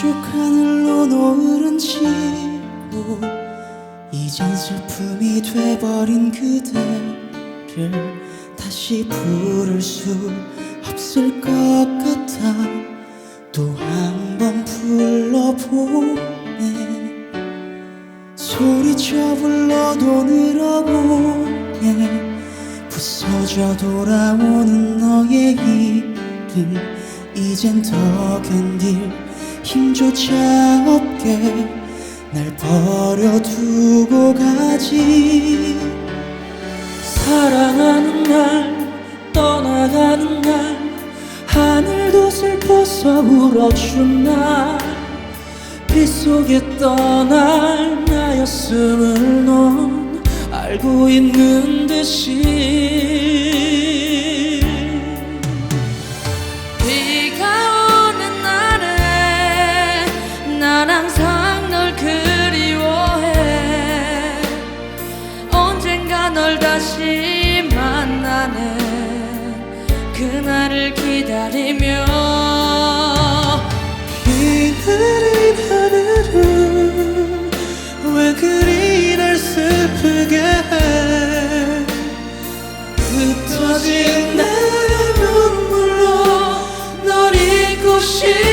서쪽 하늘로 노을은 지고 이젠 슬픔이 돼버린 그대를 다시 부를 수 없을 것 같아. 또 한 번 불러보네. 소리쳐 불러도 늘어보네. 부서져 돌아오는 너의 이름 이젠 더 견딜 힘조차 없게 날 버려두고 가지. 사랑하는 날 떠나가는 날 하늘도 슬퍼서 울어준 날. 빗속에 떠날 나였음을 넌 알고 있는 듯이 그날을 기다리며 이 내린 하늘은 왜 그리 날 슬프게 해? 흩어진 내 눈물로 널 잊고 싶어